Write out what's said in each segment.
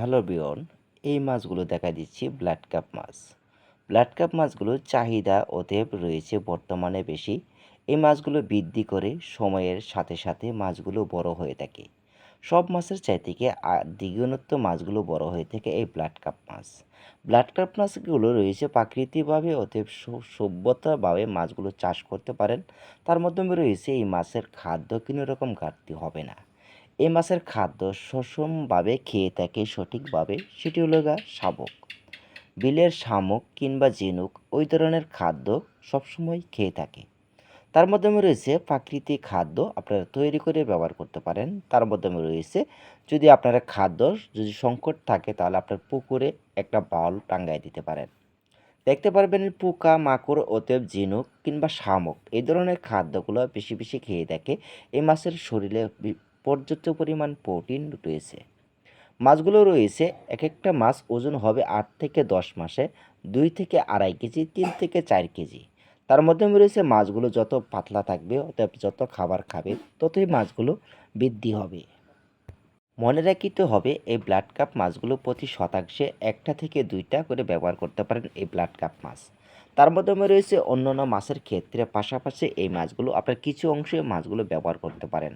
Hello বিয়ন, এই মাছগুলো দেখা দিচ্ছি ব্লাড কাপ মাছ। ব্লাড কাপ মাছগুলোর চাহিদা অতএব রয়েছে বর্তমানে বেশি। এই মাছগুলো বৃদ্ধি করে সময়ের সাথে সাথে মাছগুলো বড় হয়ে থাকে। সব মাছের চাইতে দ্বিগুণত্ব মাছগুলো বড় হয়ে থাকে এই ব্লাড কাপ মাছ। ব্লাড কাপ মাছগুলো রয়েছে প্রাকৃতিকভাবে অতএব সভ্যতাভাবে মাছগুলো চাষ করতে পারেন। তার মাধ্যমে রয়েছে এই মাছের খাদ্য কোনো রকম ঘাটতি হবে না। এই মাছের খাদ্য সুষমভাবে খেয়ে থাকে সঠিকভাবে, সেটি হলো গা শামুক। বিলের শামুক কিংবা ঝিনুক ওই ধরনের খাদ্য সবসময় খেয়ে থাকে। তার মাধ্যমে রয়েছে প্রাকৃতিক খাদ্য আপনারা তৈরি করে ব্যবহার করতে পারেন। তার মাধ্যমে রয়েছে যদি আপনারা খাদ্য যদি সংকট থাকে তাহলে আপনার পুকুরে একটা বাউল টাঙ্গাই দিতে পারেন। দেখতে পারবেন পোকা, মাকড়, অতএব ঝিনুক কিংবা শামুক এই ধরনের খাদ্যগুলো বেশি বেশি খেয়ে থাকে এই মাছের শরীরে পর্যাপ্ত পরিমাণ প্রোটিন রয়েছে। মাছগুলো রয়েছে এক একটা মাছ ওজন হবে আট থেকে দশ মাসে, দুই থেকে আড়াই কেজি, তিন থেকে চার কেজি। তার মধ্যে রয়েছে মাছগুলো যত পাতলা থাকবে, অতএব যত খাবার খাবে, ততই মাছগুলো বৃদ্ধি হবে। মনে রাখিতে হবে, এই ব্লাড কাপ মাছগুলো প্রতি শতাংশে একটা থেকে দুইটা করে ব্যবহার করতে পারেন এই ব্লাড কাপ মাছ। তার মাধ্যমে রয়েছে অন্যান্য মাছের ক্ষেত্রে পাশাপাশি এই মাছগুলো আপনার কিছু অংশে মাছগুলো ব্যবহার করতে পারেন।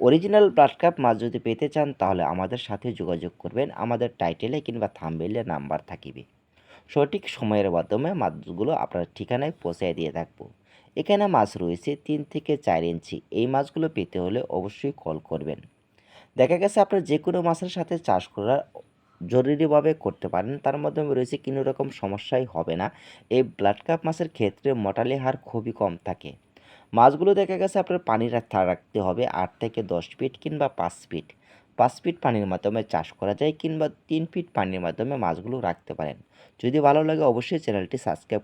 অরিজিনাল ব্লাড কাপ মাছ যদি পেতে চান, তাহলে আমাদের সাথে যোগাযোগ করবেন। আমাদের টাইটেলে কিংবা থাম্বেলে নাম্বার থাকিবে। সঠিক সময়ের মাধ্যমে মাছগুলো আপনার ঠিকানায় পৌঁছে দিয়ে থাকব। এখানে মাছ রয়েছে তিন থেকে চার ইঞ্চি। এই মাছগুলো পেতে হলে অবশ্যই কল করবেন। দেখা গেছে আপনার যে কোনো মাছের সাথে চাষ করা জরুরিভাবে করতে পারেন, তার মাধ্যমে রয়েছে কোনো রকম সমস্যাই হবে না। এই ব্লাড কাপ মাছের ক্ষেত্রে মটালি হার খুবই কম থাকে। মাছগুলো দেখা গেছে আপনার পানির থা রাখতে হবে আট থেকে দশ ফিট কিংবা পাঁচ ফিট পাঁচ ফিট পানির মাধ্যমে চাষ করা যায় কিংবা তিন ফিট পানির মাধ্যমে মাছগুলো রাখতে পারেন। যদি ভালো লাগে অবশ্যই চ্যানেলটি সাবস্ক্রাইব